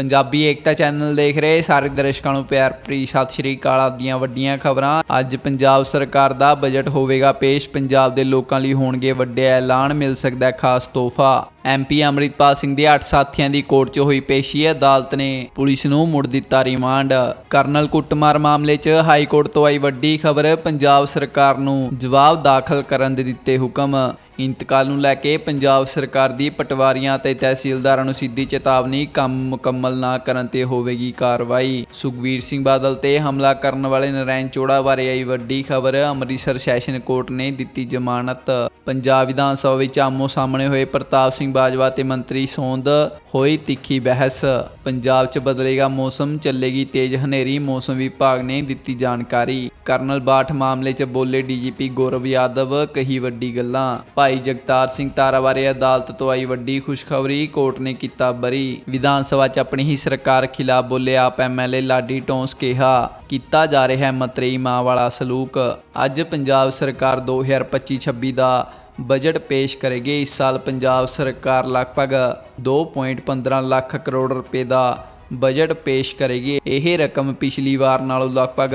ਪੰਜਾਬੀ ਏਕਤਾ channel ਦੇਖ ਰਹੇ ਸਾਰੇ ਦਰਸ਼ਕਾਂ ਨੂੰ ਪਿਆਰ ਭਰੀ ਸਤਿ ਸ਼੍ਰੀ ਅਕਾਲ ਆਪਦੀਆਂ ਵੱਡੀਆਂ ਖਬਰਾਂ। ਅੱਜ ਪੰਜਾਬ ਸਰਕਾਰ ਦਾ ਬਜਟ ਹੋਵੇਗਾ ਪੇਸ਼, ਪੰਜਾਬ ਦੇ ਲੋਕਾਂ ਲਈ ਹੋਣਗੇ ਵੱਡੇ ਐਲਾਨ, ਮਿਲ ਸਕਦਾ ਖਾਸ ਤੋਹਫਾ। ਐਮਪੀ ਅੰਮ੍ਰਿਤਪਾਲ ਸਿੰਘ ਦੇ 8 ਸਾਥੀਆਂ ਦੀ ਕੋਰਟ 'ਚ ਹੋਈ ਪੇਸ਼ੀ, ਅਦਾਲਤ ਨੇ ਪੁਲਿਸ ਨੂੰ ਮੁੜ ਦਿੱਤਾ ਰਿਮਾਂਡ। ਕਰਨਲ ਕੁੱਟਮਾਰ ਮਾਮਲੇ 'ਚ ਹਾਈ ਕੋਰਟ ਤੋਂ ਆਈ ਵੱਡੀ ਖਬਰ, ਪੰਜਾਬ ਸਰਕਾਰ ਨੂੰ ਜਵਾਬ ਦਾਖਲ ਕਰਨ ਦੇ ਦਿੱਤੇ ਹੁਕਮ। ਇੰਤਕਾਲ ਨੂੰ ਲੈ ਕੇ ਪੰਜਾਬ ਸਰਕਾਰ ਦੀ ਪਟਵਾਰੀਆਂ ਅਤੇ ਤਹਿਸੀਲਦਾਰਾਂ ਨੂੰ ਸਿੱਧੀ ਚੇਤਾਵਨੀ, ਕੰਮ ਮੁਕੰਮਲ ਨਾ ਕਰਨ ਤੇ ਹੋਵੇਗੀ ਕਾਰਵਾਈ। ਸੁਖਵੀਰ ਸਿੰਘ ਬਾਦਲ ਤੇ ਹਮਲਾ ਕਰਨ ਵਾਲੇ ਨਰੈਣ ਚੋੜਾ ਬਾਰੇ ਆਈ ਵੱਡੀ ਖਬਰ, ਅੰਮ੍ਰਿਤਸਰ ਸੈਸ਼ਨ ਕੋਰਟ ਨੇ ਦਿੱਤੀ ਜ਼ਮਾਨਤ। ਪੰਜਾਬ ਵਿਧਾਨ ਸਭਾ ਵਿੱਚ ਆਮੋ ਸਾਹਮਣੇ ਹੋਏ ਪ੍ਰਤਾਪ ਸਿੰਘ ਬਾਜਵਾ ਤੇ ਮੰਤਰੀ ਸੋਂਦ ਹੋਈ ਤਿੱਖੀ ਬਹਿਸ। ਪੰਜਾਬ 'ਚ ਬਦਲੇਗਾ ਮੌਸਮ, ਚੱਲੇਗੀ ਤੇਜ਼ ਹਨੇਰੀ, ਮੌਸਮ ਵਿਭਾਗ ਨੇ ਦਿੱਤੀ ਜਾਣਕਾਰੀ। ਕਰਨਲ ਬਾਠ ਮਾਮਲੇ 'ਚ ਬੋਲੇ ਡੀਜੀਪੀ ਗੌਰਵ ਯਾਦਵ, ਕਹੀ ਵੱਡੀ ਗੱਲਾਂ। ਭਾਈ ਜਗਤਾਰ ਸਿੰਘ ਤਾਰਾ ਬਾਰੇ ਅਦਾਲਤ ਤੋਂ ਆਈ ਵੱਡੀ ਖੁਸ਼ਖਬਰੀ, ਕੋਰਟ ਨੇ ਕੀਤਾ ਬਰੀ। ਵਿਧਾਨ ਸਭਾ 'ਚ ਆਪਣੀ ਹੀ ਸਰਕਾਰ ਖਿਲਾਫ ਬੋਲੇ ਆਪ ਐਮਐਲਏ ਲਾਡੀ ਟੌਂਸ ਕਿਹਾ, ਕੀਤਾ ਜਾ ਰਿਹਾ ਮਤਰੇਈ ਮਾਂ ਵਾਲਾ ਸਲੂਕ। ਅੱਜ ਪੰਜਾਬ ਸਰਕਾਰ 2025-26 ਦਾ ਬਜਟ ਪੇਸ਼ ਕਰੇਗੀ। ਇਸ ਸਾਲ ਪੰਜਾਬ ਸਰਕਾਰ ਲਗਭਗ 2.15 ਲੱਖ ਕਰੋੜ ਰੁਪਏ ਦਾ ਬਜਟ ਪੇਸ਼ ਕਰੇਗੀ। ਇਹ ਰਕਮ ਪਿਛਲੀ ਵਾਰ ਨਾਲੋਂ ਲਗਭਗ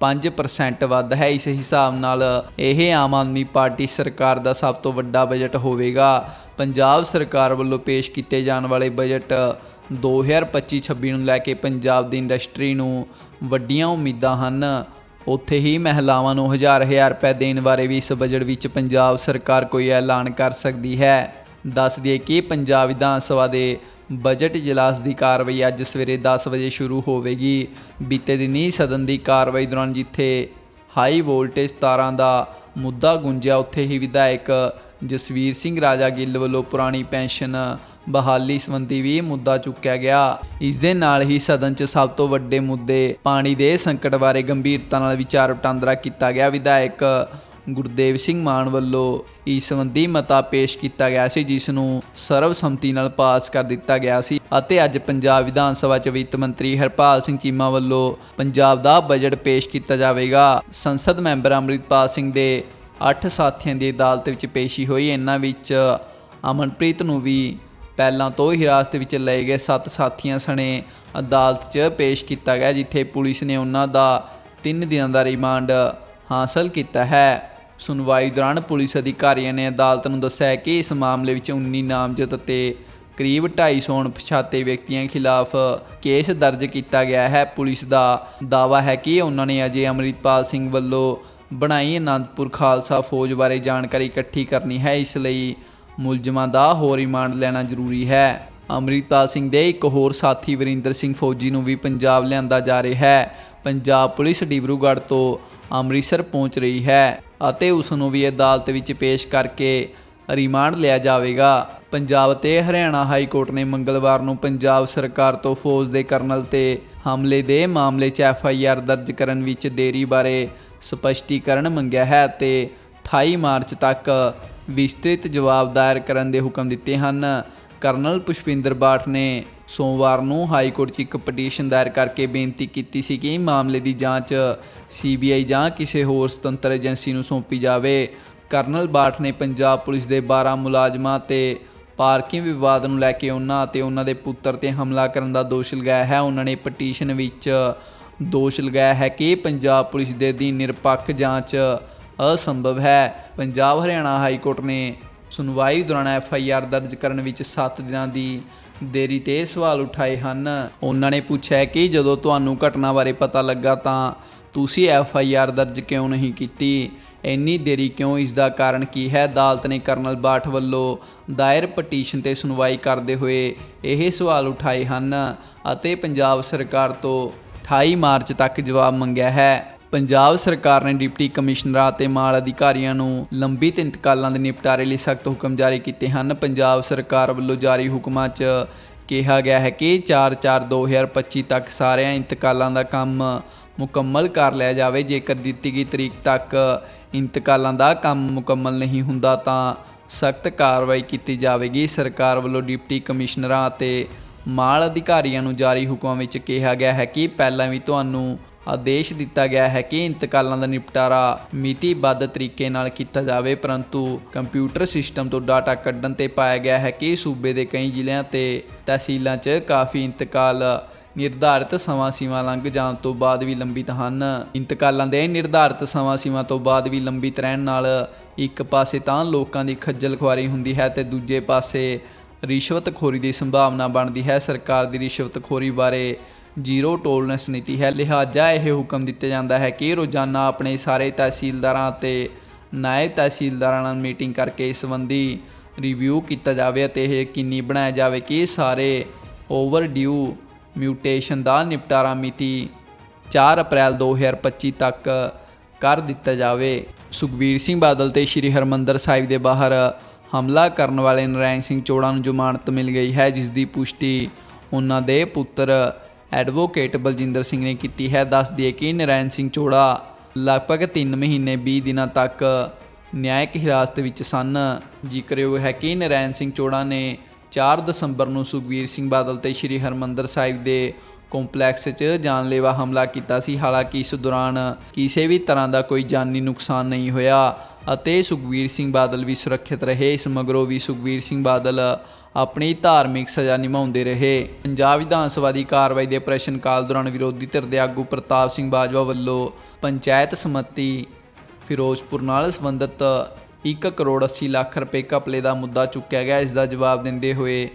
5% ਵੱਧ ਹੈ। ਇਸ ਹਿਸਾਬ ਨਾਲ ਇਹ ਆਮ ਆਦਮੀ ਪਾਰਟੀ ਸਰਕਾਰ ਦਾ ਸਭ ਤੋਂ ਵੱਡਾ ਬਜਟ ਹੋਵੇਗਾ। ਪੰਜਾਬ ਸਰਕਾਰ ਵੱਲੋਂ ਪੇਸ਼ ਕੀਤੇ ਜਾਣ ਵਾਲੇ ਬਜਟ 2025-26 ਨੂੰ ਲੈ ਕੇ ਪੰਜਾਬ ਦੀ ਇੰਡਸਟਰੀ ਨੂੰ ਵੱਡੀਆਂ ਉਮੀਦਾਂ ਹਨ। ਉੱਥੇ ਹੀ ਮਹਿਲਾਵਾਂ ਨੂੰ ਹਜ਼ਾਰ ਹਜ਼ਾਰ ਰੁਪਏ ਦੇਣ ਬਾਰੇ ਵੀ ਇਸ ਬਜਟ ਵਿੱਚ ਪੰਜਾਬ ਸਰਕਾਰ ਕੋਈ ਐਲਾਨ ਕਰ ਸਕਦੀ ਹੈ। ਦੱਸ ਦਈਏ ਕਿ ਪੰਜਾਬ ਵਿਧਾਨ ਸਭਾ ਦੇ ਬਜਟ ਇਜਲਾਸ ਦੀ ਕਾਰਵਾਈ ਅੱਜ ਸਵੇਰੇ 10 ਵਜੇ ਸ਼ੁਰੂ ਹੋਵੇਗੀ। ਬੀਤੇ ਦਿਨੀ ਸਦਨ ਦੀ ਕਾਰਵਾਈ ਦੌਰਾਨ ਜਿੱਥੇ ਹਾਈ ਵੋਲਟੇਜ ਤਾਰਾਂ ਦਾ ਮੁੱਦਾ ਗੁੰਜਿਆ, ਉੱਥੇ ਹੀ ਵਿਧਾਇਕ ਜਸਵੀਰ ਸਿੰਘ ਰਾਜਾ ਗਿੱਲ ਵੱਲੋਂ ਪੁਰਾਣੀ ਪੈਨਸ਼ਨ ਬਹਾਲੀ ਸੰਬੰਧੀ ਵੀ ਮੁੱਦਾ ਚੁੱਕਿਆ ਗਿਆ। ਇਸ ਦੇ ਨਾਲ ਹੀ ਸਦਨ 'ਚ ਸਭ ਤੋਂ ਵੱਡੇ ਮੁੱਦੇ ਪਾਣੀ ਦੇ ਸੰਕਟ ਬਾਰੇ ਗੰਭੀਰਤਾ ਨਾਲ ਵਿਚਾਰ ਵਟਾਂਦਰਾ ਕੀਤਾ ਗਿਆ। ਵਿਧਾਇਕ ਗੁਰਦੇਵ ਸਿੰਘ ਮਾਨ ਵੱਲੋਂ ਇਸ ਸੰਬੰਧੀ ਮਤਾ ਪੇਸ਼ ਕੀਤਾ ਗਿਆ ਸੀ, ਜਿਸ ਨੂੰ ਸਰਵਸੰਮਤੀ ਨਾਲ ਪਾਸ ਕਰ ਦਿੱਤਾ ਗਿਆ ਸੀ ਅਤੇ ਅੱਜ ਪੰਜਾਬ ਵਿਧਾਨ ਸਭਾ 'ਚ ਵਿੱਤ ਮੰਤਰੀ ਹਰਪਾਲ ਸਿੰਘ ਚੀਮਾ ਵੱਲੋਂ ਪੰਜਾਬ ਦਾ ਬਜਟ ਪੇਸ਼ ਕੀਤਾ ਜਾਵੇਗਾ। ਸੰਸਦ ਮੈਂਬਰ ਅੰਮ੍ਰਿਤਪਾਲ ਸਿੰਘ ਦੇ 8 ਸਾਥੀਆਂ ਦੀ ਅਦਾਲਤ ਵਿੱਚ ਪੇਸ਼ੀ ਹੋਈ। ਇਹਨਾਂ ਵਿੱਚ ਅਮਨਪ੍ਰੀਤ ਨੂੰ ਵੀ ਪਹਿਲਾਂ ਤੋਂ ਹਿਰਾਸਤ ਵਿੱਚ ਲਏ ਗਏ ਸੱਤ ਸਾਥੀਆਂ ਸਣੇ ਅਦਾਲਤ 'ਚ ਪੇਸ਼ ਕੀਤਾ ਗਿਆ, ਜਿੱਥੇ ਪੁਲਿਸ ਨੇ ਉਹਨਾਂ ਦਾ 3 ਦਿਨਾਂ ਦਾ ਰਿਮਾਂਡ ਹਾਸਲ ਕੀਤਾ ਹੈ। ਸੁਣਵਾਈ ਦੌਰਾਨ ਪੁਲਿਸ ਅਧਿਕਾਰੀਆਂ ਨੇ ਅਦਾਲਤ ਨੂੰ ਦੱਸਿਆ ਕਿ ਇਸ ਮਾਮਲੇ ਵਿੱਚ 19 ਨਾਮਜ਼ਦ ਅਤੇ ਕਰੀਬ 250 ਅਣਪਛਾਤੇ ਵਿਅਕਤੀਆਂ ਖਿਲਾਫ ਕੇਸ ਦਰਜ ਕੀਤਾ ਗਿਆ ਹੈ। ਪੁਲਿਸ ਦਾ ਦਾਅਵਾ ਹੈ ਕਿ ਉਹਨਾਂ ਨੇ ਅਜੇ ਅੰਮ੍ਰਿਤਪਾਲ ਸਿੰਘ ਵੱਲੋਂ ਬਣਾਈ ਅਨੰਦਪੁਰ ਖਾਲਸਾ ਫੌਜ ਬਾਰੇ ਜਾਣਕਾਰੀ ਇਕੱਠੀ ਕਰਨੀ ਹੈ। ਇਸ ਲਈ ਮੁਲਜ਼ਮਾਂ ਦਾ ਹੋਰ ਰਿਮਾਂਡ ਲੈਣਾ ਜ਼ਰੂਰੀ ਹੈ। ਅੰਮ੍ਰਿਤਪਾਲ ਸਿੰਘ ਦੇ ਇੱਕ ਹੋਰ ਸਾਥੀ ਵਰਿੰਦਰ ਸਿੰਘ ਫੌਜੀ ਨੂੰ ਵੀ ਪੰਜਾਬ ਲਿਆਂਦਾ ਜਾ ਰਿਹਾ ਹੈ। ਪੰਜਾਬ ਪੁਲਿਸ ਡਿਬਰੂਗੜ੍ਹ ਤੋਂ ਅੰਮ੍ਰਿਤਸਰ ਪਹੁੰਚ ਰਹੀ ਹੈ ਅਤੇ ਉਸ ਨੂੰ ਵੀ ਅਦਾਲਤ ਵਿੱਚ ਪੇਸ਼ ਕਰਕੇ ਰਿਮਾਂਡ ਲਿਆ ਜਾਵੇਗਾ। ਪੰਜਾਬ ਤੇ ਹਰਿਆਣਾ ਹਾਈ ਕੋਰਟ ਨੇ ਮੰਗਲਵਾਰ ਨੂੰ ਪੰਜਾਬ ਸਰਕਾਰ ਤੋਂ ਫੌਜ ਦੇ ਕਰਨਲ ਤੇ ਹਮਲੇ ਦੇ ਮਾਮਲੇ 'ਚ ਐਫ ਆਈ ਆਰ ਦਰਜ ਕਰਨ ਵਿੱਚ ਦੇਰੀ ਬਾਰੇ ਸਪਸ਼ਟੀਕਰਨ ਮੰਗਿਆ ਹੈ ਤੇ 28 ਮਾਰਚ ਤੱਕ ਵਿਸਤ੍ਰਿਤ ਜਵਾਬ ਦਾਇਰ ਕਰਨ ਦੇ ਹੁਕਮ ਦਿੱਤੇ ਹਨ। ਕਰਨਲ ਪੁਸ਼ਪਿੰਦਰ ਬਾਠ ਨੇ ਸੋਮਵਾਰ ਨੂੰ ਹਾਈ ਕੋਰਟ 'ਚ ਇੱਕ ਪਟੀਸ਼ਨ ਦਾਇਰ ਕਰਕੇ ਬੇਨਤੀ ਕੀਤੀ ਸੀ ਕਿ ਮਾਮਲੇ ਦੀ ਜਾਂਚ ਸੀਬੀਆਈ ਜਾਂ ਕਿਸੇ ਹੋਰ ਸੁਤੰਤਰ ਏਜੰਸੀ ਨੂੰ ਸੌਂਪੀ ਜਾਵੇ। ਕਰਨਲ ਬਾਠ ਨੇ ਪੰਜਾਬ ਪੁਲਿਸ ਦੇ 12 ਮੁਲਾਜ਼ਮਾਂ ਤੇ ਪਾਰਕਿੰਗ ਵਿਵਾਦ ਨੂੰ ਲੈ ਕੇ ਉਹਨਾਂ ਅਤੇ ਉਹਨਾਂ ਦੇ ਪੁੱਤਰ ਤੇ ਹਮਲਾ ਕਰਨ ਦਾ ਦੋਸ਼ ਲਗਾਇਆ ਹੈ। ਉਹਨਾਂ ਨੇ ਪਟੀਸ਼ਨ ਵਿੱਚ ਦੋਸ਼ ਲਗਾਇਆ ਹੈ ਕਿ ਪੰਜਾਬ ਪੁਲਿਸ ਦੇ ਅਧੀਨ ਨਿਰਪੱਖ ਜਾਂਚ ਅਸੰਭਵ ਹੈ। ਪੰਜਾਬ ਹਰਿਆਣਾ ਹਾਈ ਕੋਰਟ ਨੇ ਸੁਣਵਾਈ ਦੌਰਾਨ ਐਫ ਆਈ ਆਰ ਦਰਜ ਕਰਨ ਵਿੱਚ 7 ਦਿਨਾਂ ਦੀ ਦੇਰੀ ਤੇ ਸਵਾਲ ਉਠਾਏ ਹਨ। ਉਹਨਾਂ ਨੇ ਪੁੱਛਿਆ ਕਿ ਜਦੋਂ ਤੁਹਾਨੂੰ ਘਟਨਾ ਬਾਰੇ ਪਤਾ ਲੱਗਾ ਤਾਂ ਤੁਸੀਂ ਐਫ ਆਈ ਆਰ ਦਰਜ ਕਿਉਂ ਨਹੀਂ ਕੀਤੀ? ਇੰਨੀ ਦੇਰੀ ਕਿਉਂ? ਇਸ ਦਾ ਕਾਰਨ ਕੀ ਹੈ? ਅਦਾਲਤ ਨੇ ਕਰਨਲ ਬਾਠ ਵੱਲੋਂ ਦਾਇਰ ਪਟੀਸ਼ਨ ਤੇ ਸੁਣਵਾਈ ਕਰਦੇ ਹੋਏ ਇਹ ਸਵਾਲ ਉਠਾਏ ਹਨ ਅਤੇ ਪੰਜਾਬ ਸਰਕਾਰ ਤੋਂ 28 ਮਾਰਚ ਤੱਕ ਜਵਾਬ ਮੰਗਿਆ ਹੈ। ਪੰਜਾਬ ਸਰਕਾਰ ਨੇ ਡਿਪਟੀ ਕਮਿਸ਼ਨਰਾਂ ਅਤੇ ਮਾਲ ਅਧਿਕਾਰੀਆਂ ਨੂੰ ਲੰਬਿਤ ਇੰਤਕਾਲਾਂ ਦੇ ਨਿਪਟਾਰੇ ਲਈ ਸਖਤ ਹੁਕਮ ਜਾਰੀ ਕੀਤੇ ਹਨ। ਪੰਜਾਬ ਸਰਕਾਰ ਵੱਲੋਂ ਜਾਰੀ ਹੁਕਮਾਂ 'ਚ ਕਿਹਾ ਗਿਆ ਹੈ ਕਿ 4/4/2025 ਤੱਕ ਸਾਰਿਆਂ ਇੰਤਕਾਲਾਂ ਦਾ ਕੰਮ ਮੁਕੰਮਲ ਕਰ ਲਿਆ ਜਾਵੇ। ਜੇਕਰ ਦਿੱਤੀ ਗਈ ਤਰੀਕ ਤੱਕ ਇੰਤਕਾਲਾਂ ਦਾ ਕੰਮ ਮੁਕੰਮਲ ਨਹੀਂ ਹੁੰਦਾ ਤਾਂ ਸਖਤ ਕਾਰਵਾਈ ਕੀਤੀ ਜਾਵੇਗੀ। ਸਰਕਾਰ ਵੱਲੋਂ ਡਿਪਟੀ ਕਮਿਸ਼ਨਰਾਂ ਅਤੇ ਮਾਲ ਅਧਿਕਾਰੀਆਂ ਨੂੰ ਜਾਰੀ ਹੁਕਮਾਂ ਵਿੱਚ ਕਿਹਾ ਗਿਆ ਹੈ ਕਿ ਪਹਿਲਾਂ ਵੀ ਤੁਹਾਨੂੰ ਆਦੇਸ਼ ਦਿੱਤਾ ਗਿਆ ਹੈ ਕਿ ਇੰਤਕਾਲਾਂ ਦਾ ਨਿਪਟਾਰਾ ਮਿਤੀਬੱਧ ਤਰੀਕੇ ਨਾਲ ਕੀਤਾ ਜਾਵੇ, ਪਰੰਤੂ ਕੰਪਿਊਟਰ ਸਿਸਟਮ ਤੋਂ ਡਾਟਾ ਕੱਢਣ ਤੇ ਪਾਇਆ ਗਿਆ ਹੈ ਕਿ ਸੂਬੇ ਦੇ ਕਈ ਜ਼ਿਲ੍ਹਿਆਂ ਤੇ ਤਹਿਸੀਲਾਂ 'ਚ ਕਾਫੀ ਇੰਤਕਾਲ ਨਿਰਧਾਰਿਤ ਸਮਾਂ ਸੀਮਾ ਲੰਘ ਜਾਣ ਤੋਂ ਬਾਅਦ ਵੀ ਲੰਬਿਤ ਹਨ। ਇੰਤਕਾਲਾਂ ਦੇ ਨਿਰਧਾਰਿਤ ਸਮਾਂ ਸੀਮਾ ਤੋਂ ਬਾਅਦ ਵੀ ਲੰਬਿਤ ਰਹਿਣ ਨਾਲ ਇੱਕ ਪਾਸੇ ਤਾਂ ਲੋਕਾਂ ਦੀ ਖੱਜਲ ਖੁਆਰੀ ਹੁੰਦੀ ਹੈ ਤੇ ਦੂਜੇ ਪਾਸੇ ਰਿਸ਼ਵਤਖੋਰੀ ਦੀ ਸੰਭਾਵਨਾ ਬਣਦੀ ਹੈ। ਸਰਕਾਰ ਦੀ ਰਿਸ਼ਵਤਖੋਰੀ ਬਾਰੇ ਜ਼ੀਰੋ ਟੋਲਰੈਂਸ ਨੀਤੀ ਹੈ। ਲਿਹਾਜ਼ਾ ਇਹ ਹੁਕਮ ਦਿੱਤਾ ਜਾਂਦਾ ਹੈ ਕਿ ਰੋਜ਼ਾਨਾ ਆਪਣੇ ਸਾਰੇ ਤਹਿਸੀਲਦਾਰਾਂ ਅਤੇ ਨਾਇਬ ਤਹਿਸੀਲਦਾਰਾਂ ਨਾਲ ਮੀਟਿੰਗ ਕਰਕੇ ਇਸ ਸੰਬੰਧੀ ਰਿਵਿਊ ਕੀਤਾ ਜਾਵੇ ਅਤੇ ਇਹ ਯਕੀਨੀ ਬਣਾਇਆ ਜਾਵੇ ਕਿ ਸਾਰੇ ਓਵਰਡਿਊ ਮਿਊਟੇਸ਼ਨ ਦਾ ਨਿਪਟਾਰਾ ਮਿਤੀ 4 ਅਪ੍ਰੈਲ 2025 ਤੱਕ ਕਰ ਦਿੱਤਾ ਜਾਵੇ। ਸੁਖਬੀਰ ਸਿੰਘ ਬਾਦਲ ਤੇ ਸ਼੍ਰੀ ਹਰਮੰਦਰ ਸਾਹਿਬ ਦੇ ਬਾਹਰ ਹਮਲਾ ਕਰਨ ਵਾਲੇ ਨਰੈਣ ਸਿੰਘ ਚੋੜਾ ਨੂੰ ਜ਼ਮਾਨਤ ਮਿਲ ਗਈ ਹੈ, ਜਿਸ ਦੀ ਪੁਸ਼ਟੀ ਉਹਨਾਂ ਦੇ ਪੁੱਤਰ ਐਡਵੋਕੇਟ ਬਲਜਿੰਦਰ ਸਿੰਘ ਨੇ ਕੀਤੀ ਹੈ। ਦੱਸ ਦਈਏ ਕਿ ਨਰੈਣ ਸਿੰਘ ਚੋੜਾ ਲਗਭਗ 3 ਮਹੀਨੇ 20 ਦਿਨਾਂ ਤੱਕ ਨਿਆਇਕ ਹਿਰਾਸਤ ਵਿੱਚ ਸਨ। ਜ਼ਿਕਰਯੋਗ ਹੈ ਕਿ ਨਰੈਣ ਸਿੰਘ ਚੋੜਾ ਨੇ 4 ਦਸੰਬਰ ਨੂੰ ਸੁਖਬੀਰ ਸਿੰਘ ਬਾਦਲ ਤੇ ਸ਼੍ਰੀ ਹਰਮੰਦਰ ਸਾਹਿਬ ਦੇ ਕੰਪਲੈਕਸ 'ਚ ਜਾਨਲੇਵਾ ਹਮਲਾ ਕੀਤਾ ਸੀ। ਹਾਲਾਂਕਿ ਇਸ ਦੌਰਾਨ ਕਿਸੇ ਵੀ ਤਰ੍ਹਾਂ ਦਾ ਕੋਈ ਜਾਨੀ ਨੁਕਸਾਨ ਨਹੀਂ ਹੋਇਆ। ਅਤੇ ਸੁਖਬੀਰ ਸਿੰਘ ਬਾਦਲ ਵੀ ਸੁਰੱਖਿਅਤ ਰਹੇ। ਇਸ ਮਗਰੋਂ ਵੀ ਸੁਖਬੀਰ ਸਿੰਘ ਬਾਦਲ ਆਪਣੀ ਧਾਰਮਿਕ ਸਜ਼ਾ ਨਿਭਾਉਂਦੇ ਰਹੇ। ਪੰਜਾਬ ਵਿਧਾਨ ਸਭਾ ਦੀ ਕਾਰਵਾਈ ਦੇ ਪ੍ਰਸ਼ਨ ਕਾਲ ਦੌਰਾਨ ਵਿਰੋਧੀ ਧਿਰ ਦੇ ਆਗੂ ਪ੍ਰਤਾਪ ਸਿੰਘ ਬਾਜਵਾ ਵੱਲੋਂ ਪੰਚਾਇਤ ਸਮਿਤੀ ਫਿਰੋਜ਼ਪੁਰ ਨਾਲ ਸੰਬੰਧਿਤ 1 ਕਰੋੜ 80 ਲੱਖ ਰੁਪਏ ਘਪਲੇ ਦਾ ਮੁੱਦਾ ਚੁੱਕਿਆ ਗਿਆ। ਇਸ ਦਾ ਜਵਾਬ ਦਿੰਦੇ ਹੋਏ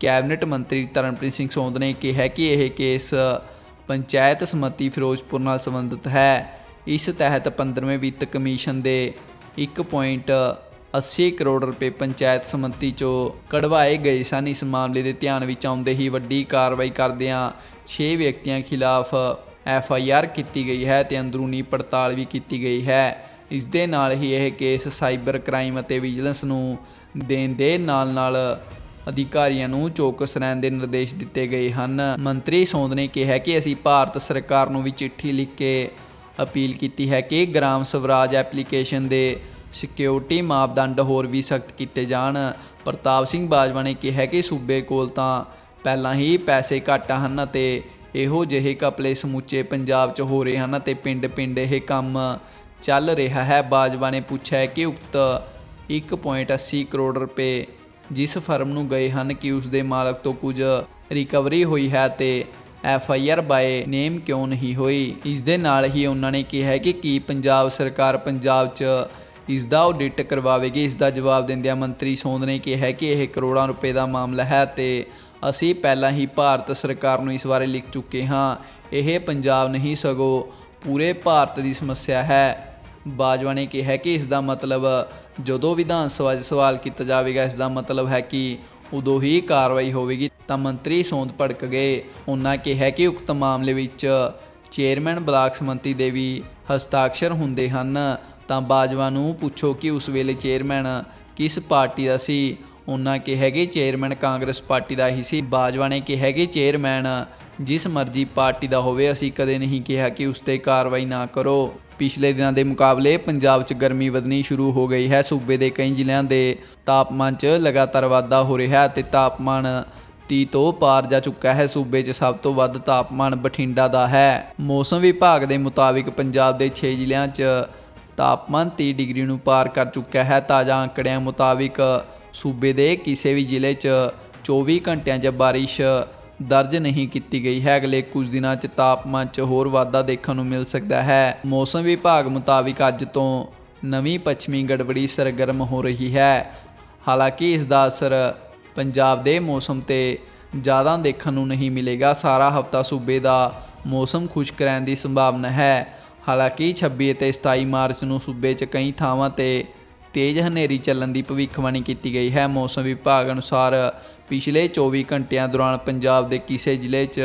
ਕੈਬਨਿਟ ਮੰਤਰੀ ਤਰਨਪ੍ਰੀਤ ਸਿੰਘ ਸੋਂਦ ਨੇ ਕਿਹਾ ਕਿ ਇਹ ਕੇਸ ਪੰਚਾਇਤ ਸਮਿਤੀ ਫਿਰੋਜ਼ਪੁਰ ਨਾਲ ਸੰਬੰਧਿਤ ਹੈ। ਇਸ ਤਹਿਤ 15ਵੇਂ ਵਿੱਤ ਕਮਿਸ਼ਨ ਦੇ 1.80 ਕਰੋੜ ਰੁਪਏ ਪੰਚਾਇਤ ਸਮਿਤੀ ਚੋਂ ਕਢਵਾਏ ਗਏ ਸਨ। ਇਸ ਮਾਮਲੇ ਦੇ ਧਿਆਨ ਵਿੱਚ ਆਉਂਦੇ ਹੀ ਵੱਡੀ ਕਾਰਵਾਈ ਕਰਦਿਆਂ 6 ਵਿਅਕਤੀਆਂ ਖਿਲਾਫ ਐਫ ਆਈ ਆਰ ਕੀਤੀ ਗਈ ਹੈ ਤੇ ਅੰਦਰੂਨੀ ਪੜਤਾਲ ਵੀ ਕੀਤੀ ਗਈ ਹੈ। ਇਸ ਦੇ ਨਾਲ ਹੀ ਇਹ ਕੇਸ ਸਾਈਬਰ ਕ੍ਰਾਈਮ ਅਤੇ ਵਿਜੀਲੈਂਸ ਨੂੰ ਦੇਣ ਦੇ ਨਾਲ-ਨਾਲ ਅਧਿਕਾਰੀਆਂ ਨੂੰ ਚੌਕਸ ਰਹਿਣ ਦੇ ਨਿਰਦੇਸ਼ ਦਿੱਤੇ ਗਏ ਹਨ। ਮੰਤਰੀ ਸੌਂਦ ਨੇ ਕਿਹਾ ਕਿ ਅਸੀਂ ਭਾਰਤ ਸਰਕਾਰ ਨੂੰ ਵੀ ਚਿੱਠੀ ਲਿਖ ਕੇ ਅਪੀਲ ਕੀਤੀ ਹੈ ਕਿ ਗ੍ਰਾਮ ਸਵਰਾਜ ਐਪਲੀਕੇਸ਼ਨ ਦੇ ਸਿਕਿਉਰਿਟੀ ਮਾਪਦੰਡ ਹੋਰ ਵੀ ਸਖਤ ਕੀਤੇ ਜਾਣ। ਪ੍ਰਤਾਪ ਸਿੰਘ ਬਾਜਵਾ ਨੇ ਕਿਹਾ ਕਿ ਸੂਬੇ ਕੋਲ ਤਾਂ ਪਹਿਲਾਂ ਹੀ ਪੈਸੇ ਘੱਟ ਹਨ ਅਤੇ ਇਹੋ ਜਿਹੇ ਕਪਲੇ ਸਮੁੱਚੇ ਪੰਜਾਬ 'ਚ ਹੋ ਰਹੇ ਹਨ ਅਤੇ ਪਿੰਡ-ਪਿੰਡ ਇਹ ਕੰਮ ਚੱਲ ਰਿਹਾ ਹੈ। ਬਾਜਵਾ ਨੇ ਪੁੱਛਿਆ ਕਿ ਉਕਤ 1.80 ਕਰੋੜ ਰੁਪਏ ਜਿਸ ਫਰਮ ਨੂੰ ਗਏ ਹਨ ਕਿ ਉਸ ਦੇ ਮਾਲਕ ਤੋਂ ਕੁਝ ਰਿਕਵਰੀ ਹੋਈ ਹੈ ਤੇ F I R by name ਕਿਉਂ ਨਹੀਂ ਹੋਈ? ਇਸ ਦੇ ਨਾਲ ਹੀ ਉਹਨਾਂ ਨੇ ਕਿਹਾ ਕਿ ਕੀ ਪੰਜਾਬ ਸਰਕਾਰ ਪੰਜਾਬ 'ਚ ਇਸ ਦਾ ਆਡਿਟ ਕਰਵਾਵੇਗੀ? ਇਸ ਦਾ ਜਵਾਬ ਦਿੰਦਿਆਂ ਮੰਤਰੀ ਸੋਂਦ ਨੇ ਕਿਹਾ ਕਿ ਇਹ ਕਰੋੜਾਂ ਰੁਪਏ ਦਾ ਮਾਮਲਾ ਹੈ ਤੇ ਅਸੀਂ ਪਹਿਲਾਂ ਹੀ ਭਾਰਤ ਸਰਕਾਰ ਨੂੰ ਇਸ ਬਾਰੇ ਲਿਖ ਚੁੱਕੇ ਹਾਂ। ਇਹ ਪੰਜਾਬ ਨਹੀਂ, ਸਗੋਂ ਪੂਰੇ ਭਾਰਤ ਦੀ ਸਮੱਸਿਆ ਹੈ। ਬਾਜਵਾ ਨੇ ਕਿਹਾ ਕਿ ਇਸ ਦਾ ਮਤਲਬ ਜਦੋਂ ਵਿਧਾਨ ਸਭਾ 'ਚ ਸਵਾਲ ਕੀਤਾ ਜਾਵੇਗਾ ਇਸ ਦਾ ਮਤਲਬ ਹੈ ਕਿ ਉਦੋਂ ਹੀ ਕਾਰਵਾਈ ਹੋਵੇਗੀ, ਤਾਂ ਮੰਤਰੀ ਸੌਂਦ ਭੜਕ ਗਏ। ਉਹਨਾਂ ਕਿਹਾ ਕਿ ਉਕਤ ਮਾਮਲੇ ਵਿੱਚ ਚੇਅਰਮੈਨ ਬਲਾਕ ਸਮੰਤੀ ਦੇ ਵੀ ਹਸਤਾਖਰ ਹੁੰਦੇ ਹਨ। ਤਾਂ ਬਾਜਵਾ ਨੂੰ ਪੁੱਛੋ ਕਿ ਉਸ ਵੇਲੇ ਚੇਅਰਮੈਨ ਕਿਸ ਪਾਰਟੀ ਦਾ ਸੀ? ਉਹਨਾਂ ਕਿਹਾ ਕਿ ਚੇਅਰਮੈਨ ਕਾਂਗਰਸ ਪਾਰਟੀ ਦਾ ਹੀ ਸੀ। ਬਾਜਵਾ ਨੇ ਕਿਹਾ ਕਿ ਚੇਅਰਮੈਨ ਜਿਸ ਮਰਜ਼ੀ ਪਾਰਟੀ ਦਾ ਹੋਵੇ, ਅਸੀਂ ਕਦੇ ਨਹੀਂ ਕਿਹਾ ਕਿ ਉਸ ਤੇ ਕਾਰਵਾਈ ਨਾ ਕਰੋ। ਪਿਛਲੇ ਦਿਨਾਂ ਦੇ ਮੁਕਾਬਲੇ ਪੰਜਾਬ 'ਚ ਗਰਮੀ ਵਧਣੀ ਸ਼ੁਰੂ ਹੋ ਗਈ ਹੈ। ਸੂਬੇ ਦੇ ਕਈ ਜ਼ਿਲ੍ਹਿਆਂ ਦੇ ਤਾਪਮਾਨ 'ਚ ਲਗਾਤਾਰ ਵਾਧਾ ਹੋ ਰਿਹਾ ਹੈ ਤੇ ਤਾਪਮਾਨ 30 ਤੋਂ ਪਾਰ ਜਾ ਚੁੱਕਾ ਹੈ। ਸੂਬੇ 'ਚ ਸਭ ਤੋਂ ਵੱਧ ਤਾਪਮਾਨ ਬਠਿੰਡਾ ਦਾ ਹੈ। ਮੌਸਮ ਵਿਭਾਗ ਦੇ ਮੁਤਾਬਿਕ ਪੰਜਾਬ ਦੇ 6 ਜ਼ਿਲ੍ਹਿਆਂ 'ਚ ਤਾਪਮਾਨ 30 ਡਿਗਰੀ ਨੂੰ ਪਾਰ ਕਰ ਚੁੱਕਾ ਹੈ। ਤਾਜ਼ਾ ਅੰਕੜਿਆਂ ਮੁਤਾਬਿਕ ਸੂਬੇ ਦੇ ਕਿਸੇ ਵੀ ਜ਼ਿਲ੍ਹੇ 'ਚ 24 ਘੰਟਿਆਂ 'ਚ ਬਾਰਿਸ਼ ਦਰਜ ਨਹੀਂ ਕੀਤੀ ਗਈ ਹੈ। ਅਗਲੇ ਕੁਝ ਦਿਨਾਂ 'ਚ ਤਾਪਮਾਨ 'ਚ ਹੋਰ ਵਾਧਾ ਦੇਖਣ ਨੂੰ ਮਿਲ ਸਕਦਾ ਹੈ। ਮੌਸਮ ਵਿਭਾਗ ਮੁਤਾਬਿਕ ਅੱਜ ਤੋਂ ਨਵੀਂ ਪੱਛਮੀ ਗੜਬੜੀ ਸਰਗਰਮ ਹੋ ਰਹੀ ਹੈ। ਹਾਲਾਂਕਿ ਇਸ ਦਾ ਅਸਰ ਪੰਜਾਬ ਦੇ ਮੌਸਮ ਤੇ ਜ਼ਿਆਦਾ ਦੇਖਣ ਨੂੰ ਨਹੀਂ ਮਿਲੇਗਾ। ਸਾਰਾ ਹਫਤਾ ਸੂਬੇ ਦਾ ਮੌਸਮ ਖੁਸ਼ਕ ਰਹਿਣ ਦੀ ਸੰਭਾਵਨਾ ਹੈ। ਹਾਲਾਂਕਿ 26 ਅਤੇ 27 ਮਾਰਚ ਨੂੰ ਸੂਬੇ 'ਚ ਕਈ ਥਾਵਾਂ ਤੇ ਤੇਜ਼ ਹਨੇਰੀ ਚੱਲਣ ਦੀ ਭਵਿੱਖਬਾਣੀ ਕੀਤੀ ਗਈ ਹੈ। ਮੌਸਮ ਵਿਭਾਗ ਅਨੁਸਾਰ ਪਿਛਲੇ 24 ਘੰਟਿਆਂ ਦੌਰਾਨ ਪੰਜਾਬ ਦੇ ਕਿਸੇ ਜ਼ਿਲ੍ਹੇ 'ਚ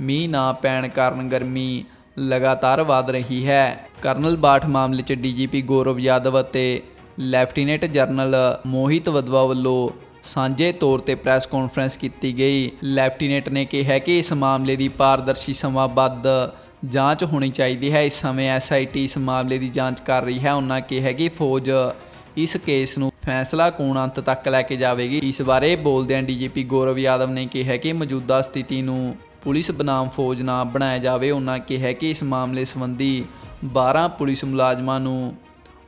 ਮੀਂਹ ਨਾ ਪੈਣ ਕਾਰਨ ਗਰਮੀ ਲਗਾਤਾਰ ਵਧ ਰਹੀ ਹੈ। ਕਰਨਲ ਬਾਠ ਮਾਮਲੇ 'ਚ ਡੀਜੀਪੀ ਗੌਰਵ ਯਾਦਵ ਅਤੇ ਲੈਫਟੀਨੈਂਟ ਜਨਰਲ ਮੋਹਿਤ ਵਦਵਾ ਵੱਲੋਂ ਸਾਂਝੇ ਤੌਰ ਤੇ ਪ੍ਰੈਸ ਕਾਨਫਰੰਸ ਕੀਤੀ ਗਈ। ਲੈਫਟੀਨੈਂਟ ਨੇ ਕਿਹਾ ਕਿ ਇਸ ਮਾਮਲੇ ਦੀ ਪਾਰਦਰਸ਼ੀ ਸਮਾਬੱਧ ਜਾਂਚ ਹੋਣੀ ਚਾਹੀਦੀ ਹੈ। ਇਸ ਸਮੇਂ ਐਸਆਈਟੀ ਇਸ ਮਾਮਲੇ ਦੀ ਜਾਂਚ ਕਰ ਰਹੀ ਹੈ। ਉਹਨਾਂ ਕਿਹਾ ਕਿ ਫੌਜ ਇਸ ਕੇਸ ਨੂੰ ਫੈਸਲਾ ਕੋਣ ਅੰਤ ਤੱਕ ਲੈ ਕੇ ਜਾਵੇਗੀ? ਇਸ ਬਾਰੇ ਬੋਲਦਿਆਂ ਡੀਜੀਪੀ ਗੌਰਵ ਯਾਦਵ ਨੇ ਕਿਹਾ ਕਿ ਮੌਜੂਦਾ ਸਥਿਤੀ ਨੂੰ ਪੁਲਿਸ ਬਨਾਮ ਫੌਜ ਨਾ ਬਣਾਇਆ ਜਾਵੇ। ਉਹਨਾਂ ਕਿਹਾ ਕਿ ਇਸ ਮਾਮਲੇ ਸੰਬੰਧੀ 12 ਪੁਲਿਸ ਮੁਲਾਜ਼ਮਾਂ ਨੂੰ